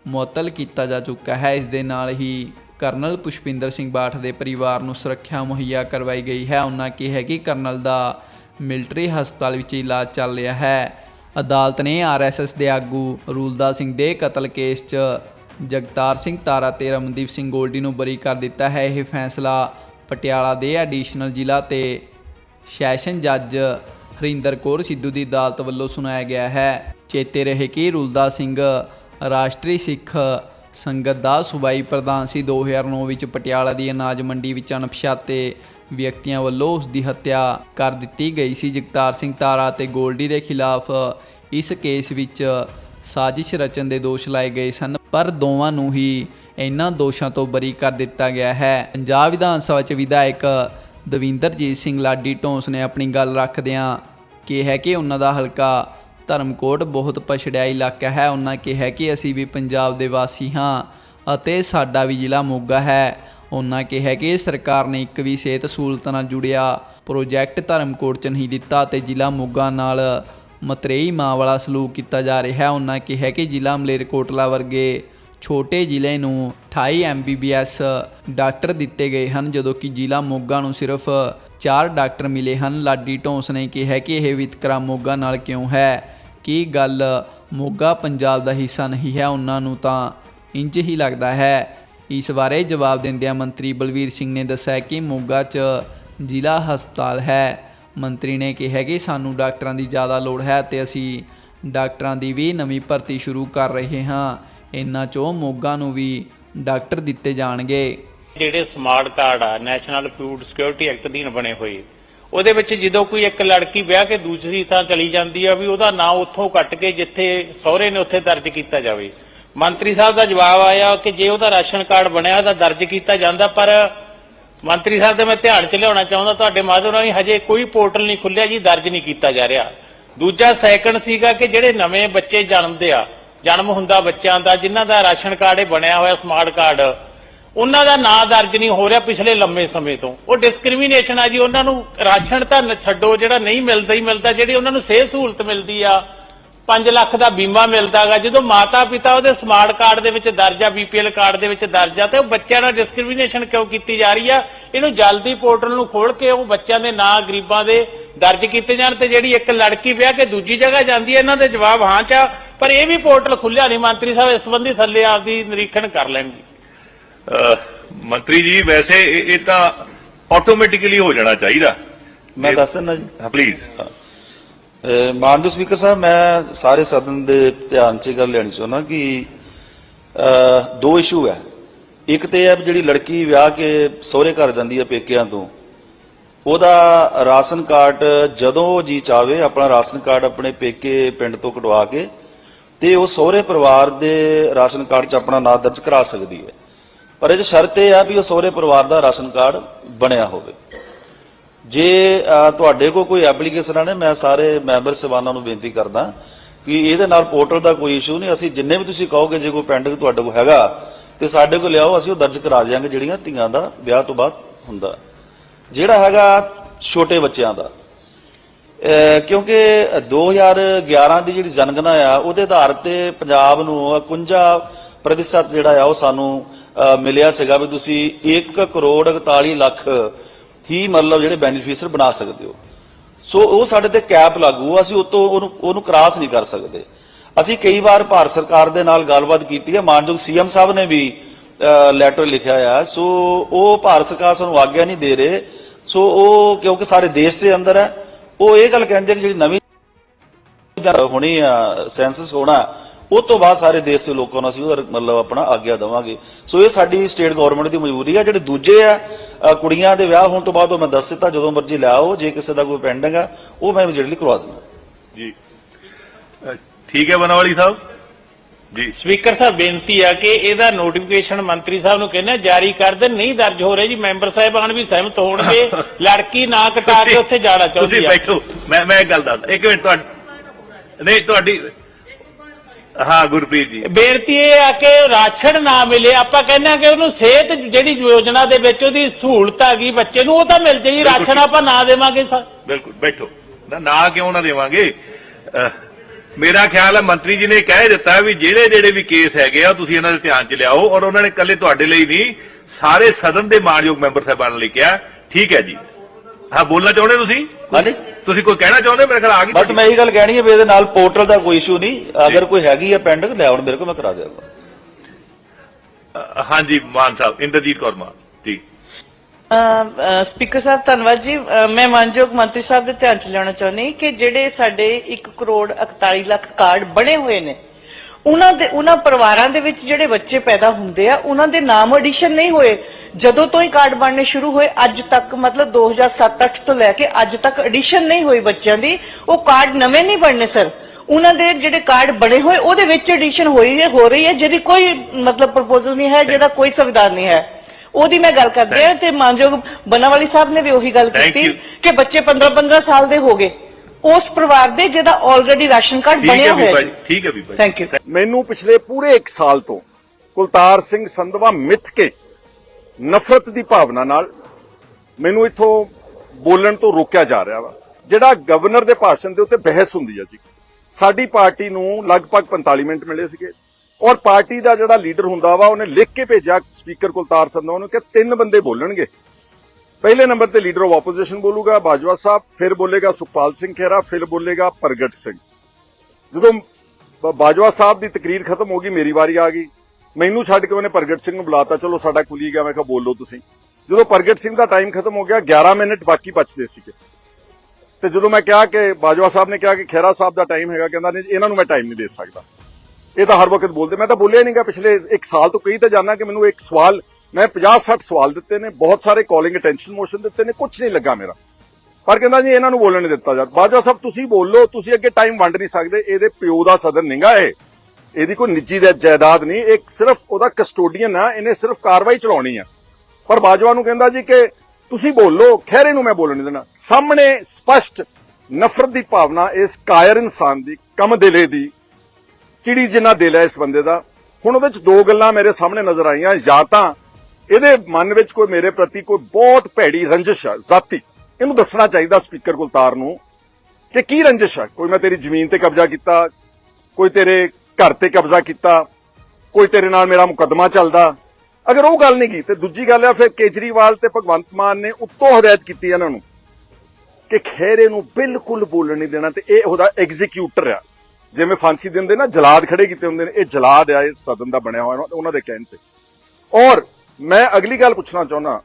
ਮੁਅੱਤਲ ਕੀਤਾ ਜਾ ਚੁੱਕਾ ਹੈ। ਇਸ ਦੇ ਨਾਲ ਹੀ ਕਰਨਲ ਪੁਸ਼ਪਿੰਦਰ ਸਿੰਘ ਬਾਠ ਦੇ ਪਰਿਵਾਰ ਨੂੰ ਸੁਰੱਖਿਆ ਮੁਹੱਈਆ ਕਰਵਾਈ ਗਈ ਹੈ। ਉਹਨਾਂ ਕਿਹਾ ਕਿ ਕਰਨਲ ਦਾ ਮਿਲਟਰੀ ਹਸਪਤਾਲ ਵਿੱਚ ਇਲਾਜ ਚੱਲ ਰਿਹਾ ਹੈ। ਅਦਾਲਤ ਨੇ ਆਰਐਸਐਸ ਦੇ ਆਗੂ ਰੂਲਦਾ ਸਿੰਘ ਦੇ ਕਤਲ ਕੇਸ 'ਚ ਜਗਤਾਰ ਸਿੰਘ ਤਾਰਾ ਤੇ ਰਮਨਦੀਪ ਸਿੰਘ ਗੋਲਡੀ ਨੂੰ ਬਰੀ ਕਰ ਦਿੱਤਾ ਹੈ। ਇਹ ਫੈਸਲਾ ਪਟਿਆਲਾ ਦੇ ਐਡੀਸ਼ਨਲ ਜ਼ਿਲ੍ਹਾ ਤੇ ਸੈਸ਼ਨ ਜੱਜ ਹਰਿੰਦਰ ਕੌਰ ਸਿੱਧੂ ਦੀ ਅਦਾਲਤ ਵੱਲੋਂ ਸੁਣਾਇਆ ਗਿਆ ਹੈ। ਚੇਤੇ ਰਹੇ ਕਿ ਰੁਲਦਾ ਸਿੰਘ ਰਾਸ਼ਟਰੀ ਸਿੱਖ ਸੰਗਤ ਦਾ ਸੂਬਾਈ ਪ੍ਰਧਾਨ ਸੀ। 2009 ਵਿੱਚ ਪਟਿਆਲਾ ਦੀ ਅਨਾਜ ਮੰਡੀ ਵਿੱਚ ਅਣਪਛਾਤੇ ਵਿਅਕਤੀਆਂ ਵੱਲੋਂ ਉਸ ਦੀ ਹੱਤਿਆ ਕਰ ਦਿੱਤੀ ਗਈ ਸੀ। ਜਗਤਾਰ ਸਿੰਘ ਤਾਰਾ ਤੇ ਗੋਲਡੀ ਦੇ ਖਿਲਾਫ ਇਸ ਕੇਸ ਵਿੱਚ ਸਾਜ਼ਿਸ਼ ਰਚਨ ਦੇ ਦੋਸ਼ ਲਾਏ ਗਏ ਸਨ, ਪਰ ਦੋਵਾਂ ਨੂੰ ਹੀ ਇਹਨਾਂ ਦੋਸ਼ਾਂ ਤੋਂ ਬਰੀ ਕਰ ਦਿੱਤਾ ਗਿਆ ਹੈ। ਪੰਜਾਬ ਵਿਧਾਨ ਸਭਾ 'ਚ ਵਿਧਾਇਕ ਦਵਿੰਦਰਜੀਤ ਸਿੰਘ ਲਾਡੀ ਢੋਂਸ ਨੇ ਆਪਣੀ ਗੱਲ ਰੱਖਦਿਆਂ ਕਿਹਾ ਕਿ ਉਹਨਾਂ ਦਾ ਹਲਕਾ ਧਰਮਕੋਟ ਬਹੁਤ ਪਛੜਿਆ ਇਲਾਕਾ ਹੈ। ਉਹਨਾਂ ਕਿਹਾ ਕਿ ਅਸੀਂ ਵੀ ਪੰਜਾਬ ਦੇ ਵਾਸੀ ਹਾਂ ਅਤੇ ਸਾਡਾ ਵੀ ਜ਼ਿਲ੍ਹਾ ਮੋਗਾ ਹੈ। ਉਹਨਾਂ ਕਿਹਾ ਕਿ ਸਰਕਾਰ ਨੇ ਇੱਕ ਵੀ ਸਿਹਤ ਸਹੂਲਤ ਨਾਲ ਜੁੜਿਆ ਪ੍ਰੋਜੈਕਟ ਧਰਮਕੋਟ 'ਚ ਨਹੀਂ ਦਿੱਤਾ ਤੇ ਜ਼ਿਲ੍ਹਾ ਮੋਗਾ ਨਾਲ ਮਤਰੇਈ ਮਾਂ ਵਾਲਾ ਸਲੂਕ ਕੀਤਾ ਜਾ ਰਿਹਾ ਉਹਨਾਂ ਕਿਹਾ ਕਿ ਜ਼ਿਲ੍ਹਾ ਮਲੇਰਕੋਟਲਾ ਵਰਗੇ ਛੋਟੇ ਜ਼ਿਲ੍ਹੇ ਨੂੰ 28 ਐਮਬੀਬੀਐਸ ਡਾਕਟਰ ਦਿੱਤੇ ਗਏ ਹਨ, ਜਦੋਂ ਕਿ ਜ਼ਿਲ੍ਹਾ ਮੋਗਾ ਨੂੰ ਸਿਰਫ 4 ਡਾਕਟਰ ਮਿਲੇ ਹਨ। ਲਾਡੀ ਢੋਂਸ ਨੇ ਕਿਹਾ ਕਿ ਇਹ ਵਿਤਕਰਾ ਮੋਗਾ ਨਾਲ ਕਿਉਂ ਹੈ? ਕੀ ਗੱਲ ਮੋਗਾ, ਪੰਜਾਬ ਦਾ ਹਿੱਸਾ ਨਹੀਂ ਹੈ? ਉਹਨਾਂ ਨੂੰ ਤਾਂ ਇੰਜ ਹੀ ਲੱਗਦਾ ਹੈ। ਇਸ ਬਾਰੇ ਜਵਾਬ ਦਿੰਦਿਆਂ ਮੰਤਰੀ ਬਲਵੀਰ ਸਿੰਘ ਨੇ ਦੱਸਿਆ ਕਿ ਮੋਗਾ 'ਚ ਜ਼ਿਲ੍ਹਾ ਹਸਪਤਾਲ ਹੈ। ਮੰਤਰੀ ਨੇ ਕਿਹਾ ਕਿ ਸਾਨੂੰ ਡਾਕਟਰਾਂ ਦੀ ਜ਼ਿਆਦਾ ਲੋੜ ਹੈ ਤੇ ਅਸੀਂ ਡਾਕਟਰਾਂ ਦੀ ਵੀ ਨਵੀਂ ਭਰਤੀ ਸ਼ੁਰੂ ਕਰ ਰਹੇ ਹਾਂ। ਇਹਨਾਂ 'ਚੋਂ ਮੋਗਾ ਨੂੰ ਵੀ ਡਾਕਟਰ ਦਿੱਤੇ ਜਾਣਗੇ। ਜਿਹੜੇ ਸਮਾਰਟ ਕਾਰਡ ਆ, ਨੈਸ਼ਨਲ ਫੂਡ ਸਿਕਿਉਰਿਟੀ ਐਕਟ ਅਧੀਨ ਬਣੇ ਹੋਏ, ਉਹਦੇ ਵਿੱਚ ਜਦੋਂ ਕੋਈ ਇੱਕ ਲੜਕੀ ਵਿਆਹ ਕੇ ਦੂਸਰੀ ਥਾਂ ਚਲੀ ਜਾਂਦੀ ਆ ਵੀ ਉਹਦਾ ਨਾਂ ਉੱਥੋਂ ਕੱਟ ਕੇ ਜਿੱਥੇ ਸਹੁਰੇ ਨੇ ਉੱਥੇ ਦਰਜ ਕੀਤਾ ਜਾਵੇ। ਮੰਤਰੀ ਸਾਹਿਬ ਦਾ ਜਵਾਬ ਆਇਆ ਕਿ ਜੇ ਉਹਦਾ ਰਾਸ਼ਨ ਕਾਰਡ ਬਣਿਆ ਉਹਦਾ ਦਰਜ ਕੀਤਾ ਜਾਂਦਾ, ਪਰ ਮੰਤਰੀ ਸਾਹਿਬ ਦੇ ਮੈਂ ਧਿਆਨ ਚ ਲਿਆਉਣਾ ਚਾਹੁੰਦਾ, ਤੁਹਾਡੇ ਮਾਧਵ ਰਾਹੀਂ ਹਜੇ ਕੋਈ ਪੋਰਟਲ ਨਹੀਂ ਖੁੱਲਿਆ ਜੀ, ਦਰਜ ਨਹੀਂ ਕੀਤਾ ਜਾ ਰਿਹਾ। ਦੂਜਾ ਸੈਕੰਡ ਸੀਗਾ ਕਿ ਜਿਹੜੇ ਨਵੇਂ ਬੱਚੇ ਜਨਮਦੇ ਆ, ਜਨਮ ਹੁੰਦਾ ਬੱਚਿਆਂ ਦਾ, ਜਿਨ੍ਹਾਂ ਦਾ ਰਾਸ਼ਨ ਕਾਰਡ ਇਹ ਬਣਿਆ ਹੋਇਆ ਸਮਾਰਟ ਕਾਰਡ ਉਹਨਾਂ ਦਾ ਨਾਂ ਦਰਜ ਨਹੀਂ ਹੋ ਰਿਹਾ ਪਿਛਲੇ ਲੰਮੇ ਸਮੇਂ ਤੋਂ। ਉਹ ਡਿਸਕ੍ਰਿਮੀਨੇਸ਼ਨ ਆ ਜੀ, ਉਹਨਾਂ ਨੂੰ ਰਾਸ਼ਨ ਤਾਂ ਛੱਡੋ, ਜਿਹੜਾ ਨਹੀਂ ਮਿਲਦਾ ਹੀ ਮਿਲਦਾ, ਜਿਹੜੀ ਉਹਨਾਂ ਨੂੰ ਸਿਹਤ ਸਹੂਲਤ ਮਿਲਦੀ ਆ 5 ਲੱਖ ਦਾ ਬੀਮਾ ਮਿਲਦਾਗਾ ਜਦੋਂ ਮਾਤਾ ਪਿਤਾ ਉਹਦੇ ਸਮਾਰਟ ਕਾਰਡ ਦੇ ਵਿੱਚ ਦਰਜ ਆ ਬੀਪੀਐਲ ਕਾਰਡ ਦੇ ਵਿੱਚ ਦਰਜ ਆ ਤੇ ਉਹ ਬੱਚਿਆਂ ਨਾਲ ਡਿਸਕ੍ਰਿਮੀਨੇਸ਼ਨ ਕਿਉਂ ਕੀਤੀ ਜਾ ਰਹੀ ਆ? ਇਹਨੂੰ ਜਲਦੀ ਪੋਰਟਲ ਨੂੰ ਖੋਲ ਕੇ ਉਹ ਬੱਚਿਆਂ ਦੇ ਨਾਂ ਗਰੀਬਾਂ ਦੇ ਦਰਜ ਕੀਤੇ ਜਾਣ ਤੇ ਜਿਹੜੀ ਇੱਕ ਲੜਕੀ ਵਿਆਹ ਕੇ ਦੂਜੀ ਜਗ੍ਹਾ ਜਾਂਦੀ ਹੈ ਇਹਨਾਂ ਦੇ ਜਵਾਬ ਹਾਂ ਚ ਆ। ਪਰ ਇਹ ਵੀ ਪੋਰਟਲ ਖੁੱਲਿਆ ਨਹੀਂ ਮੰਤਰੀ ਸਾਹਿਬ ਇਸ ਸੰਬੰਧੀ ਥੱਲੇ ਆਪਦੀ ਨਿਰੀਖਣ ਕਰ ਲੈਣਗੇ। ਮੰਤਰੀ ਜੀ ਵੈਸੇ ਇਹ ਇਹ ਤਾਂ ਆਟੋਮੈਟਿਕਲੀ ਹੋ ਜਾਣਾ ਚਾਹੀਦਾ। ਮੈਂ ਦੱਸ ਦਿੰਦਾ ਜੀ। ਹਾਂ ਪਲੀਜ਼ ਮਾਨਯੋਗ ਸਪੀਕਰ ਸਾਹਿਬ, ਮੈਂ ਸਾਰੇ ਸਦਨ ਦੇ ਧਿਆਨ 'ਚ ਇਹ ਗੱਲ ਲੈਣੀ ਚਾਹੁੰਦਾ ਕਿ ਦੋ ਇਸ਼ੂ ਹੈ। ਇੱਕ ਤੇ ਇਹ ਹੈ ਵੀ ਜਿਹੜੀ ਲੜਕੀ ਵਿਆਹ ਕੇ ਸਹੁਰੇ ਘਰ ਜਾਂਦੀ ਹੈ ਪੇਕਿਆਂ ਤੋਂ, ਉਹਦਾ ਰਾਸ਼ਨ ਕਾਰਡ ਜਦੋਂ ਉਹ ਜੀ ਚਾਵੇ ਆਪਣਾ ਰਾਸ਼ਨ ਕਾਰਡ ਆਪਣੇ ਪੇਕੇ ਪਿੰਡ ਤੋਂ ਕਟਵਾ ਕੇ ਤੇ ਉਹ ਸਹੁਰੇ ਪਰਿਵਾਰ ਦੇ ਰਾਸ਼ਨ ਕਾਰਡ 'ਚ ਆਪਣਾ ਨਾਂ ਦਰਜ ਕਰਾ ਸਕਦੀ ਹੈ। ਪਰ ਇਹ 'ਚ ਸ਼ਰਤ ਇਹ ਆ ਵੀ ਉਹ ਸਹੁਰੇ ਪਰਿਵਾਰ ਦਾ ਰਾਸ਼ਨ ਕਾਰਡ ਬਣਿਆ ਹੋਵੇ। ਜੇ ਤੁਹਾਡੇ ਕੋਲ ਕੋਈ ਐਪਲੀਕੇਸ਼ਨ ਨੇ ਮੈਂ ਸਾਰੇ ਮੈਂਬਰ ਸਭਾਨਾਂ ਨੂੰ ਬੇਨਤੀ ਕਰਦਾ ਕਿ ਇਹਦੇ ਨਾਲ ਪੋਰਟਲ ਦਾ ਕੋਈ ਇਸ਼ੂ ਨਹੀਂ। ਅਸੀਂ ਜਿੰਨੇ ਵੀ ਤੁਸੀਂ ਕਹੋਗੇ ਜੇ ਕੋਈ ਪੈਂਡਿੰਗ ਤੁਹਾਡੇ ਕੋਲ ਹੈਗਾ ਤੇ ਸਾਡੇ ਕੋਲ ਲਿਆਓ ਅਸੀਂ ਉਹ ਦਰਜ ਕਰਾ ਦਿਆਂਗੇ ਜਿਹੜੀਆਂ ਧੀਆਂ ਦਾ ਵਿਆਹ ਤੋਂ ਬਾਅਦ ਹੁੰਦਾ। ਜਿਹੜਾ ਹੈਗਾ ਛੋਟੇ ਬੱਚਿਆਂ ਦਾ ਅਹ, ਕਿਉਂਕਿ 2011 ਦੀ ਜਿਹੜੀ ਜਨਗਣਾ ਆ ਉਹਦੇ ਆਧਾਰ ਤੇ ਪੰਜਾਬ ਨੂੰ 51 ਪ੍ਰਤੀਸ਼ਤ ਜਿਹੜਾ ਆ ਉਹ ਸਾਨੂੰ ਮਿਲਿਆ ਸੀਗਾ ਵੀ ਤੁਸੀਂ 1 ਕਰੋੜ 41 ਲੱਖ ਹੀ ਮਤਲਬ ਜਿਹੜੇ ਬੈਨੀਫੀਸ਼ੀਅਰ ਬਣਾ ਸਕਦੇ ਹੋ। ਸੋ ਉਹ ਸਾਡੇ ਤੇ ਕੈਪ ਲਾਗੂ ਆ, ਅਸੀਂ ਉਤੋਂ ਉਹਨੂੰ ਉਹਨੂੰ ਕ੍ਰਾਸ ਨਹੀਂ ਕਰ ਸਕਦੇ। ਅਸੀਂ ਕਈ ਵਾਰ ਭਾਰਤ ਸਰਕਾਰ ਦੇ ਨਾਲ ਗੱਲਬਾਤ ਕੀਤੀ ਹੈ ਮਾਨਯੋਗ ਸੀਐਮ ਸਾਹਿਬ ਨੇ ਵੀ ਲੈਟਰ ਲਿਖਿਆ ਆ। ਸੋ ਉਹ ਭਾਰਤ ਸਰਕਾਰ ਸਾਨੂੰ ਆਗਿਆ ਨਹੀਂ ਦੇ ਰਹੇ। ਸੋ ਉਹ ਕਿਉਂਕਿ ਸਾਰੇ ਦੇਸ਼ ਦੇ ਅੰਦਰ ਹੈ ਉਹ ਇਹ ਗੱਲ ਕਹਿੰਦੇ ਕਿ ਜਿਹੜੀ ਨਵੀਂ ਹੋਣੀ ਆ ਸੈਂਸਸ ਹੋਣਾ ਉਹ ਤੋਂ ਬਾਅਦ ਸਾਰੇ ਦੇਸ਼ ਦੇ ਲੋਕਾਂ ਨੂੰ ਅਸੀਂ ਉਹਦਾ ਮਤਲਬ ਆਪਣਾ ਆਗਿਆ ਦੇਵਾਂਗੇ। ਸੋ ਇਹ ਸਾਡੀ ਸਟੇਟ ਗਵਰਨਮੈਂਟ ਦੀ ਮਜਬੂਰੀ ਆ। ਜਿਹੜੇ ਦੂਜੇ ਆ ਕੁੜੀਆਂ ਦੇ ਵਿਆਹ ਹੋਣ ਤੋਂ ਬਾਅਦ ਉਹ ਮੈਂ ਦੱਸ ਦਿੱਤਾ ਜਦੋਂ ਮਰਜ਼ੀ ਲਿਆਓ ਜੇ ਕਿਸੇ ਦਾ ਕੋਈ ਪੈਂਡਿੰਗ ਆ ਉਹ ਮੈਂ ਇਮੀਡੀਏਟਲੀ ਕਰਵਾ ਦਿੰਦਾ। ਜੀ। ਠੀਕ ਹੈ ਬਨਵਾਲੀ ਸਾਹਿਬ? ਜੀ। ਸਪੀਕਰ ਸਾਹਿਬ ਬੇਨਤੀ ਆ ਕਿ ਇਹਦਾ ਨੋਟੀਫਿਕੇਸ਼ਨ ਮੰਤਰੀ ਸਾਹਿਬ ਨੂੰ ਕਹਿੰਦੇ ਜਾਰੀ ਕਰ ਦੇਣ ਨਹੀਂ ਦਰਜ ਹੋ ਰਿਹਾ ਜੀ ਮੈਂਬਰ ਸਾਹਿਬਾਨ ਵੀ ਸਹਿਮਤ ਹੋਣਗੇ ਲੜਕੀ ਨਾ ਕਟਾ ਕੇ ਉੱਥੇ ਜਾਣਾ ਚਾਹੁੰਦੀ ਤੁਸੀਂ ਆ ਬੈਠੋ। ਮੈਂ ਮੈਂ ਇੱਕ ਗੱਲ ਦੱਸਦਾ ਇੱਕ ਮਿੰਟ ਤੁਹਾਡੀ ਨਹੀਂ ਤੁਹਾਡੀ ਹਾਂ ਗੁਰਪ੍ਰੀਤ ਜੀ। ਬੇਨਤੀ ਇਹ ਆ ਕਿ ਰਾਸ਼ਨ ਨਾ ਮਿਲੇ ਆਪਾਂ ਕਹਿੰਦੇ ਕਿ ਉਹਨੂੰ ਸਿਹਤ ਜਿਹੜੀ ਯੋਜਨਾ ਦੇ ਵਿੱਚ ਉਹਦੀ ਸਹੂਲਤ ਆ ਗਈ ਬੱਚੇ ਨੂੰ ਉਹ ਤਾਂ ਮਿਲ ਜਾਈ ਰਾਸ਼ਨ ਆਪਾਂ ਨਾ ਦੇਵਾਂਗੇ ਸਰ ਬਿਲਕੁਲ ਬੈਠੋ। ਨਾ ਨਾ ਕਿਉਂ ਨਾ ਦੇਵਾਂਗੇ? ਮੇਰਾ ਖਿਆਲ ਹੈ ਮੰਤਰੀ ਜੀ ਨੇ ਕਹਿ ਦਿੱਤਾ ਵੀ ਜਿਹੜੇ ਜਿਹੜੇ ਵੀ ਕੇਸ ਹੈਗੇ ਆ ਤੁਸੀਂ ਇਹਨਾਂ ਦੇ ਧਿਆਨ 'ਚ ਲਿਆਓ ਔਰ ਉਹਨਾਂ ਨੇ ਇਕੱਲੇ ਤੁਹਾਡੇ ਲਈ ਨਹੀਂ ਸਾਰੇ ਸਦਨ ਦੇ ਮਾਨਯੋਗ ਮੈਂਬਰ ਸਾਹਿਬਾਨ ਲਈ ਕਿਹਾ। ਠੀਕ ਹੈ ਜੀ। ਹਾਂ ਬੋਲਣਾ ਚਾਹੁੰਦੇ ਤੁਸੀਂ? ਹਾਂਜੀ। ਤੁਸੀਂ ਕੋਈ ਕਹਿਣਾ ਚਾਹੁੰਦੇ ਮੇਰੇ ਖਿਆਲ ਆ ਗਈ ਬਸ ਮੈਂ ਇਹੀ ਗੱਲ ਕਹਿਣੀ ਹੈ ਵੀ ਇਹਦੇ ਨਾਲ ਪੋਰਟਲ ਦਾ ਕੋਈ ਇਸ਼ੂ ਨਹੀਂ। ਅਗਰ ਕੋਈ ਹੈਗੀ ਹੈ ਪੈਂਡਿੰਗ ਲੈ ਆਉਣ ਮੇਰੇ ਕੋਲ ਮੈਂ ਕਰਾ ਦਿਆਂਗਾ। ਹਾਂਜੀ ਮਾਨ ਸਾਹਿਬ ਇੰਦਰਜੀਤ ਕੌਰ ਮਾਨ ਅ, ਸਪੀਕਰ ਸਾਹਿਬ ਧੰਨਵਾਦ ਜੀ। ਮੈਂ ਮਾਨਯੋਗ ਮੰਤਰੀ ਸਾਹਿਬ ਦੇ ਧਿਆਨ ਚ ਲਿਆਉਣਾ ਚਾਹੁੰਦੀ ਕਿ ਜਿਹੜੇ ਸਾਡੇ 1 ਕਰੋੜ 41 ਲੱਖ ਕਾਰਡ ਬਣੇ ਹੋਏ ਨੇ ਉਹਨਾਂ ਦੇ ਉਹਨਾਂ ਪਰਿਵਾਰਾਂ ਦੇ ਵਿੱਚ ਜਿਹੜੇ ਬੱਚੇ ਪੈਦਾ ਹੁੰਦੇ ਆ ਉਹਨਾਂ ਦੇ ਨਾਮ ਐਡੀਸ਼ਨ ਨਹੀਂ ਹੋਏ। ਜਦੋਂ ਤੋਂ ਹੀ ਕਾਰਡ ਬਣਨੇ ਸ਼ੁਰੂ ਹੋਏ ਅੱਜ ਤੱਕ ਮਤਲਬ 2007-8 ਤੋਂ ਲੈ ਕੇ ਅੱਜ ਤੱਕ ਐਡੀਸ਼ਨ ਨਹੀਂ ਹੋਈ ਬੱਚਿਆਂ ਦੀ। ਉਹ ਕਾਰਡ ਨਵੇਂ ਨਹੀਂ ਬਣਨੇ ਸਰ। ਉਹਨਾਂ ਦੇ ਜਿਹੜੇ ਕਾਰਡ ਬਣੇ ਹੋਏ ਉਹਦੇ ਵਿੱਚ ਐਡੀਸ਼ਨ ਹੋਈ ਹੈ ਹੋ ਰਹੀ ਹੈ ਜਿਹਦੀ ਕੋਈ ਮਤਲਬ ਪ੍ਰਪੋਜ਼ਲ ਨਹੀਂ ਹੈ ਜਿਹਦਾ ਕੋਈ ਸੰਵਿਧਾਨ ਨਹੀਂ ਹੈ। ਉਹਦੀ ਮੈਂ ਗੱਲ ਕਰਦੀ ਹਾਂ ਤੇ ਮਾਨਯੋਗ ਬਨਾਵਾਲੀ ਸਾਹਿਬ ਨੇ ਵੀ ਉਹੀ ਗੱਲ ਕੀਤੀ. ਕਿ ਬੱਚੇ 15-15 ਸਾਲ ਦੇ ਹੋ ਗਏ। ਉਸ ਪਰਿਵਾਰ ਦੇ ਜਿਹਦਾ ਆਲਰੇਡੀ ਰਾਸ਼ਨ ਕਾਰਡ ਠੀਕ ਹੈ ਬਣਿਆ ਹੋਇਆ ਜੀ। ਠੀਕ ਹੈ ਵੀ ਭਾਈ ਥੈਂਕ ਯੂ ਮੈਨੂੰ ਪਿਛਲੇ ਪੂਰੇ 1 ਸਾਲ ਤੋਂ ਕੁਲਤਾਰ ਸਿੰਘ ਸੰਧਵਾ ਮਿੱਥ ਕੇ ਨਫ਼ਰਤ ਦੀ ਭਾਵਨਾ ਨਾਲ ਮੈਨੂੰ ਇੱਥੋਂ ਬੋਲਣ ਤੋਂ ਰੋਕਿਆ ਜਾ ਰਿਹਾ ਵਾ ਜਿਹੜਾ ਗਵਰਨਰ ਦੇ ਭਾਸ਼ਣ ਦੇ ਉੱਤੇ ਬਹਿਸ ਹੁੰਦੀ ਹੈ ਜੀ। ਸਾਡੀ ਪਾਰਟੀ ਨੂੰ ਲਗਭਗ 45 ਮਿੰਟ ਮਿਲੇ ਸੀਗੇ ਔਰ ਪਾਰਟੀ ਦਾ ਜਿਹੜਾ ਲੀਡਰ ਹੁੰਦਾ ਵਾ ਉਹਨੇ ਲਿਖ ਕੇ ਭੇਜਿਆ ਸਪੀਕਰ ਕੁਲਤਾਰ ਸੰਧਵਾ ਨੂੰ ਕਿ ਤਿੰਨ ਬੰਦੇ ਬੋਲਣਗੇ। ਪਹਿਲੇ ਨੰਬਰ ਤੇ ਲੀਡਰ ਆਫ ਆਪੋਜੀਸ਼ਨ ਬੋਲੂਗਾ ਬਾਜਵਾ ਸਾਹਿਬ ਫਿਰ ਬੋਲੇਗਾ ਸੁਖਪਾਲ ਸਿੰਘ ਖਹਿਰਾ ਫਿਰ ਬੋਲੇਗਾ ਪ੍ਰਗਟ ਸਿੰਘ ਜਦੋਂ ਬਾਜਵਾ ਸਾਹਿਬ ਦੀ ਤਕਰੀਰ ਖਤਮ ਹੋ ਗਈ ਮੇਰੀ ਵਾਰੀ ਆ ਗਈ ਮੈਨੂੰ ਛੱਡ ਕੇ ਉਹਨੇ ਪ੍ਰਗਟ ਸਿੰਘ ਨੂੰ ਬੁਲਾਤਾ ਚਲੋ ਸਾਡਾ ਕੁਲੀ ਗਿਆ ਮੈਂ ਕਿਹਾ ਬੋਲੋ ਤੁਸੀਂ ਜਦੋਂ ਪ੍ਰਗਟ ਸਿੰਘ ਦਾ ਟਾਈਮ ਖਤਮ ਹੋ ਗਿਆ 11 ਮਿੰਟ ਬਾਕੀ ਬਚਦੇ ਸੀਗੇ ਤੇ ਜਦੋਂ ਮੈਂ ਕਿਹਾ ਕਿ ਬਾਜਵਾ ਸਾਹਿਬ ਨੇ ਕਿਹਾ ਕਿ ਖੈਰਾ ਸਾਹਿਬ ਦਾ ਟਾਈਮ ਹੈਗਾ ਕਹਿੰਦਾ ਨਹੀਂ ਇਹਨਾਂ ਨੂੰ ਮੈਂ ਟਾਈਮ ਨਹੀਂ ਦੇ ਸਕਦਾ ਇਹ ਤਾਂ ਹਰ ਵਕਤ ਬੋਲਦੇ ਮੈਂ ਤਾਂ ਬੋਲਿਆ ਨਹੀਂਗਾ ਪਿਛਲੇ 1 ਸਾਲ ਤੋਂ ਕਈ ਤਾਂ ਜਾਣਾ ਕਿ ਮੈਨੂੰ ਇੱਕ ਸਵਾਲ ਮੈਂ 50 60 ਸਵਾਲ ਦਿੱਤੇ ਨੇ, ਬਹੁਤ ਸਾਰੇ ਕਾਲਿੰਗ ਅਟੈਂਸ਼ਨ ਮੋਸ਼ਨ ਦਿੱਤੇ ਨੇ ਕੁਝ ਨਹੀਂ ਲੱਗਾ ਮੇਰਾ। ਪਰ ਕਹਿੰਦਾ ਜੀ, ਇਹਨਾਂ ਨੂੰ ਬੋਲਣ ਨਹੀਂ ਦਿੱਤਾ ਜਾ ਬਾਜਵਾ ਸਾਹਿਬ, ਤੁਸੀਂ ਬੋਲੋ, ਤੁਸੀਂ ਅੱਗੇ ਟਾਈਮ ਵੰਡ ਨਹੀਂ ਸਕਦੇ। ਇਹਦੇ ਪਿਓ ਦਾ ਸਦਨ ਨਿੰਗਾ ਇਹ ਇਹਦੀ ਕੋਈ ਨਿੱਜੀ ਦਾ ਜਾਇਦਾਦ ਨਹੀਂ। ਇਹ ਸਿਰਫ ਉਹਦਾ ਕਸਟੋਡੀਅਨ ਆ, ਇਹਨੇ ਸਿਰਫ ਕਾਰਵਾਈ ਚਲਾਉਣੀ ਆ। ਪਰ ਬਾਜਵਾ ਨੂੰ ਕਹਿੰਦਾ ਜੀ ਕਿ ਤੁਸੀਂ ਬੋਲੋ, ਖਹਿਰੇ ਨੂੰ ਮੈਂ ਬੋਲਣ ਨਹੀਂ ਦੇਣਾ। ਸਾਹਮਣੇ ਸਪਸ਼ਟ ਨਫ਼ਰਤ ਦੀ ਭਾਵਨਾ ਇਸ ਕਾਇਰ ਇਨਸਾਨ ਦੀ, ਕਮ ਦਿਲੇ ਦੀ, ਚਿੜੀ ਜਿੰਨਾ ਦਿਲ ਹੈ ਇਸ ਬੰਦੇ ਦਾ। ਹੁਣ ਉਹਦੇ ਚ ਦੋ ਗੱਲਾਂ ਮੇਰੇ ਸਾਹਮਣੇ ਨਜ਼ਰ ਆਈਆਂ, ਜਾਂ ਤਾਂ ਇਹਦੇ ਮਨ ਵਿੱਚ ਕੋਈ ਮੇਰੇ ਪ੍ਰਤੀ ਕੋਈ ਬਹੁਤ ਭੈੜੀ ਰੰਜਿਸ਼ ਹੈ ਜ਼ਾਤੀ। ਇਹਨੂੰ ਦੱਸਣਾ ਚਾਹੀਦਾ ਸਪੀਕਰ ਕੁਲਤਾਰ ਨੂੰ ਕਿ ਕੀ ਰੰਜਿਸ਼ ਹੈ ਕੋਈ ਮੈਂ ਤੇਰੀ ਜ਼ਮੀਨ ਤੇ ਕਬਜ਼ਾ ਕੀਤਾ, ਕੋਈ ਤੇਰੇ ਘਰ ਤੇ ਕਬਜ਼ਾ ਕੀਤਾ, ਕੋਈ ਤੇਰੇ ਨਾਲ ਮੇਰਾ ਮੁਕੱਦਮਾ ਚੱਲਦਾ। ਅਗਰ ਉਹ ਗੱਲ ਨਹੀਂ ਕੀ ਤੇ ਦੂਜੀ ਗੱਲ ਹੈ ਫਿਰ ਕੇਜਰੀਵਾਲ ਤੇ ਭਗਵੰਤ ਮਾਨ ਨੇ ਉੱਤੋਂ ਹਦਾਇਤ ਕੀਤੀ ਇਹਨਾਂ ਨੂੰ ਕਿ ਖਹਿਰੇ ਨੂੰ ਬਿਲਕੁਲ ਬੋਲਣ ਨਹੀਂ ਦੇਣਾ ਤੇ ਇਹ ਉਹਦਾ ਐਗਜ਼ੀਕਿਊਟਰ ਆ। ਜਿਵੇਂ ਫਾਂਸੀ ਦਿੰਦੇ ਨਾ, ਜਲਾਦ ਖੜੇ ਕੀਤੇ ਹੁੰਦੇ ਨੇ, ਇਹ ਜਲਾਦ ਆ, ਇਹ ਸਦਨ ਦਾ ਬਣਿਆ ਹੋਇਆ, ਉਹਨਾਂ ਦੇ ਕਹਿਣ ਤੇ। ਔਰ ਮੈਂ ਅਗਲੀ ਗੱਲ ਪੁੱਛਣਾ ਚਾਹੁੰਦਾ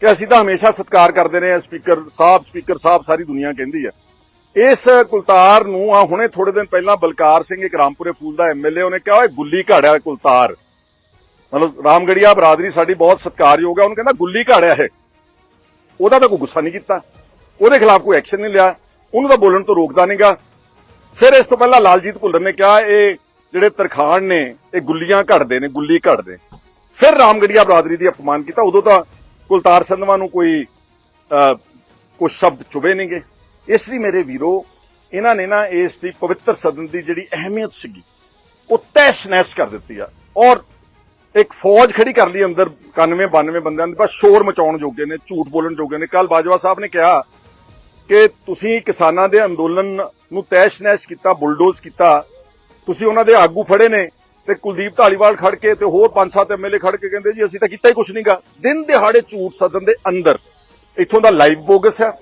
ਕਿ ਅਸੀਂ ਤਾਂ ਹਮੇਸ਼ਾ ਸਤਿਕਾਰ ਕਰਦੇ ਰਹੇ ਹਾਂ, ਸਪੀਕਰ ਸਾਹਿਬ ਸਪੀਕਰ ਸਾਹਿਬ ਸਾਰੀ ਦੁਨੀਆ ਕਹਿੰਦੀ ਹੈ। ਇਸ ਕੁਲਤਾਰ ਨੂੰ ਆ ਹੁਣੇ ਥੋੜੇ ਦਿਨ ਪਹਿਲਾਂ ਬਲਕਾਰ ਸਿੰਘ ਇੱਕ ਰਾਮਪੁਰੇ ਫੂਲ ਦਾ ਐਮਐਲਏ ਉਹਨੇ ਕਿਹਾ, ਓਏ, ਗੁੱਲੀ ਘਾੜਿਆ ਕੁਲਤਾਰ। ਮਤਲਬ ਰਾਮਗੜੀਆ ਬਰਾਦਰੀ ਸਾਡੀ ਬਹੁਤ ਸਤਿਕਾਰਯੋਗ ਹੈ, ਉਹਨੂੰ ਕਹਿੰਦਾ, ਗੁੱਲੀ ਘਾੜਿਆ ਹੈ। ਉਹਦਾ ਤਾਂ ਕੋਈ ਗੁੱਸਾ ਨਹੀਂ ਕੀਤਾ। ਉਹਦੇ ਖਿਲਾਫ ਕੋਈ ਐਕਸ਼ਨ ਨਹੀਂ ਲਿਆ। ਉਹਨੂੰ ਤਾਂ ਬੋਲਣ ਤੋਂ ਰੋਕਦਾ ਨਹੀਂਗਾ ਫਿਰ ਇਸ ਤੋਂ ਪਹਿਲਾਂ ਲਾਲਜੀਤ ਭੁੱਲਰ ਨੇ ਕਿਹਾ, ਇਹ ਜਿਹੜੇ ਤਰਖਾਣ ਨੇ, ਇਹ ਗੁੱਲੀਆਂ ਘੜਦੇ ਨੇ, ਗੁੱਲੀ ਘੜਦੇ ਫਿਰ ਰਾਮਗੜੀਆ ਬਰਾਦਰੀ ਦੀ ਅਪਮਾਨ ਕੀਤਾ। ਉਦੋਂ ਤਾਂ ਕੁਲਤਾਰ ਸੰਧਵਾ ਨੂੰ ਕੋਈ ਅਹ, ਕੁਝ ਸ਼ਬਦ ਚੁਬੇ ਨਹੀਂਗੇ। ਇਸ ਲਈ ਮੇਰੇ ਵੀਰੋ ਇਹਨਾਂ ਨੇ ਨਾ ਇਸ ਦੀ ਪਵਿੱਤਰ ਸਦਨ ਦੀ ਜਿਹੜੀ ਅਹਿਮੀਅਤ ਸੀਗੀ ਉਹ ਤੈਸ਼ ਨੈਸ਼ ਕਰ ਦਿੱਤੀ ਆ। ਔਰ ਇੱਕ ਫੌਜ ਖੜੀ ਕਰ ਲਈ ਅੰਦਰ 91 92 ਬੰਦਿਆਂ ਦੇ ਬਸ ਸ਼ੋਰ ਮਚਾਉਣ ਜੋਗੇ ਨੇ ਝੂਠ ਬੋਲਣ ਜੋਗੇ ਨੇ। ਕੱਲ ਬਾਜਵਾ ਸਾਹਿਬ ਨੇ ਕਿਹਾ ਕਿ ਤੁਸੀਂ ਕਿਸਾਨਾਂ ਦੇ ਅੰਦੋਲਨ ਨੂੰ ਤੈਸ਼ ਨੈਸ਼ ਕੀਤਾ ਬੁਲਡੋਜ਼ ਕੀਤਾ। ਤੁਸੀਂ ਉਹਨਾਂ ਦੇ ਆਗੂ ਫੜੇ ਨੇ। ਤੇ ਕੁਲਦੀਪ ਢਾਲੀਵਾਲ ਖੜ ਕੇ ਤੇ ਹੋਰ ਪੰਜ ਸੱਤ ਐਮਐਲਏ ਖੜ ਕੇ ਕਹਿੰਦੇ ਜੀ ਅਸੀਂ ਤਾਂ ਕੀਤਾ ਹੀ ਕੁਝ ਨਹੀਂਗਾ ਦਿਨ ਦਿਹਾੜੇ ਝੂਠ ਸਦਨ ਦੇ ਅੰਦਰ ਇੱਥੋਂ ਦਾ ਲਾਈਵ ਬੋਗਸ ਹੈ।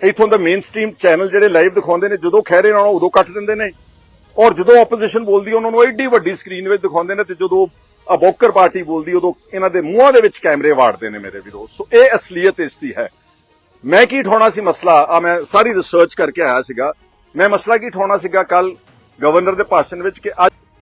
ਇੱਥੋਂ ਦਾ ਮੇਨ ਸਟ੍ਰੀਮ ਚੈਨਲ ਜਿਹੜੇ ਲਾਈਵ ਦਿਖਾਉਂਦੇ ਨੇ, ਜਦੋਂ ਖਹਿਰੇ ਨਾਲ ਉਦੋਂ ਕੱਟ ਦਿੰਦੇ ਨੇ। ਔਰ ਜਦੋਂ ਆਪੋਜੀਸ਼ਨ ਬੋਲਦੀ ਉਹਨਾਂ ਨੂੰ ਐਡੀ ਵੱਡੀ ਸਕਰੀਨ ਵਿੱਚ ਦਿਖਾਉਂਦੇ ਨੇ ਤੇ ਜਦੋਂ ਅਬੋਕਰ ਪਾਰਟੀ ਬੋਲਦੀ ਉਦੋਂ ਇਹਨਾਂ ਦੇ ਮੂੰਹਾਂ ਦੇ ਵਿੱਚ ਕੈਮਰੇ ਵਾੜਦੇ ਨੇ ਮੇਰੇ ਵੀਰੋ। ਸੋ ਇਹ ਅਸਲੀਅਤ ਇਸ ਦੀ ਹੈ। ਮੈਂ ਕੀ ਠਾਉਣਾ ਸੀ ਮਸਲਾ? ਆ ਮੈਂ ਸਾਰੀ ਰਿਸਰਚ ਕਰਕੇ ਆਇਆ ਸੀਗਾ। ਮੈਂ ਮਸਲਾ ਕੀ ਠਾਉਣਾ ਸੀਗਾ ਕੱਲ ਗਵਰਨਰ ਦੇ ਭਾਸ਼ਣ ਵਿੱਚ ਕਿ ਅੱਜ